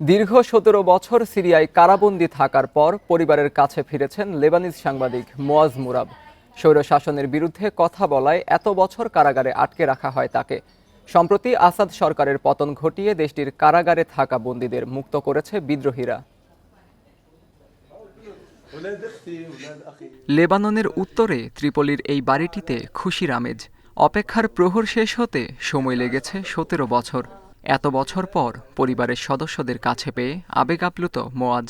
দীর্ঘ সতেরো বছর সিরিয়ায় কারাবন্দী থাকার পর পরিবারের কাছে ফিরেছেন লেবানিজ সাংবাদিক মোয়াজ মুরাব। স্বৈরশাসনের বিরুদ্ধে কথা বলায় এত বছর কারাগারে আটকে রাখা হয় তাকে। সম্প্রতি আসাদ সরকারের পতন ঘটিয়ে দেশটির কারাগারে থাকা বন্দীদের মুক্ত করেছে বিদ্রোহীরা। লেবাননের উত্তরে ত্রিপলির এই বাড়িটিতে খুশির আমেজ। অপেক্ষার প্রহর শেষ হতে সময় লেগেছে সতেরো বছর। এত বছর পর পরিবারের সদস্যদের কাছে পেয়ে আবেগ আপ্লুত মোয়াজ।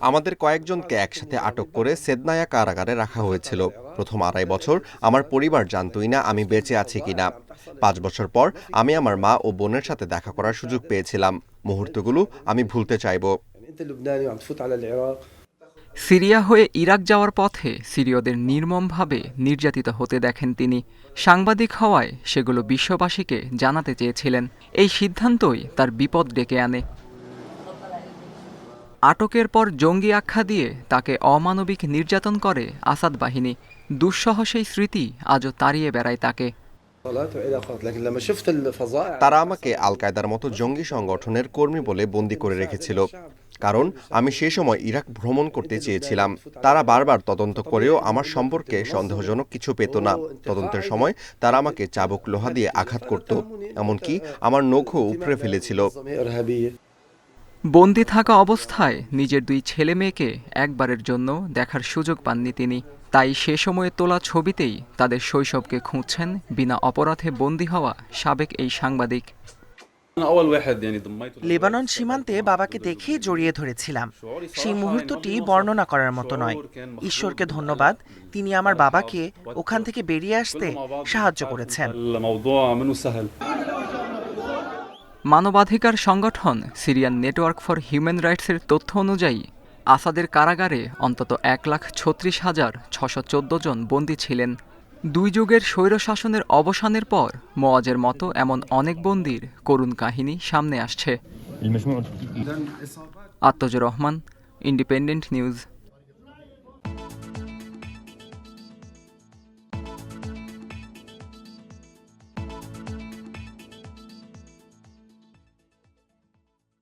আমাদের কয়েকজনকে একসাথে আটক করে সেদনায়া কারাগারে রাখা হয়েছিল। প্রথম আড়াই বছর আমার পরিবার জানতই না আমি বেঁচে আছি কিনা। পাঁচ বছর পর আমি আমার মা ও বোনের সাথে দেখা করার সুযোগ পেয়েছিলাম। মুহূর্তগুলো আমি ভুলতে চাইব। সিরিয়া হয়ে ইরাক যাওয়ার পথে সিরীয়দের নির্মমভাবে নির্যাতিত হতে দেখেন তিনি। সাংবাদিক হওয়ায় সেগুলো বিশ্ববাসীকে জানাতে চেয়েছিলেন। এই সিদ্ধান্তই তার বিপদ ডেকে আনে। আটকের পর জঙ্গি আখ্যা দিয়ে তাকে অমানবিক নির্যাতন করে আসাদ বাহিনী। দুঃসহ সেই স্মৃতি আজও তাড়িয়ে বেড়ায় তাকে। তারা আমাকে আল কায়দার মতো জঙ্গি সংগঠনের কর্মী বলে বন্দি করে রেখেছিল। কারণ আমি সে সময় ইরাক ভ্রমণ করতে চেয়েছিলাম। তারা বারবার তদন্ত করেও আমার সম্পর্কে সন্দেহজনক কিছু পেত না। তদন্তের সময় তারা আমাকে চাবুক লোহা দিয়ে আঘাত করত। এমনকি আমার নখও উপড়ে ফেলেছিল। বন্দি থাকা অবস্থায় নিজের দুই ছেলে মেয়েকে একবারের জন্য দেখার সুযোগ পাননি তিনি। তাই সে সময়ে তোলা ছবিতেই তাদের শৈশবকে খুঁজছেন বিনা অপরাধে বন্দি হওয়া সাবেক এই সাংবাদিক। লেবানন সীমান্তে বাবাকে দেখে জড়িয়ে ধরেছিলাম। সেই মুহূর্তটি বর্ণনা করার মতো নয়। ঈশ্বরকে ধন্যবাদ, তিনি আমার বাবাকে ওখান থেকে বেরিয়ে আসতে সাহায্য করেছেন। মানবাধিকার সংগঠন সিরিয়ান নেটওয়ার্ক ফর হিউম্যান রাইটসের তথ্য অনুযায়ী আসাদের কারাগারে অন্তত এক লাখ ছত্রিশ হাজার ছশো চোদ্দ জন বন্দী ছিলেন। দুই যুগের স্বৈরশাসনের অবসানের পর মোয়াজের মতো এমন অনেক বন্দির করুণ কাহিনী সামনে আসছে। Atmaj Rahman Independent news.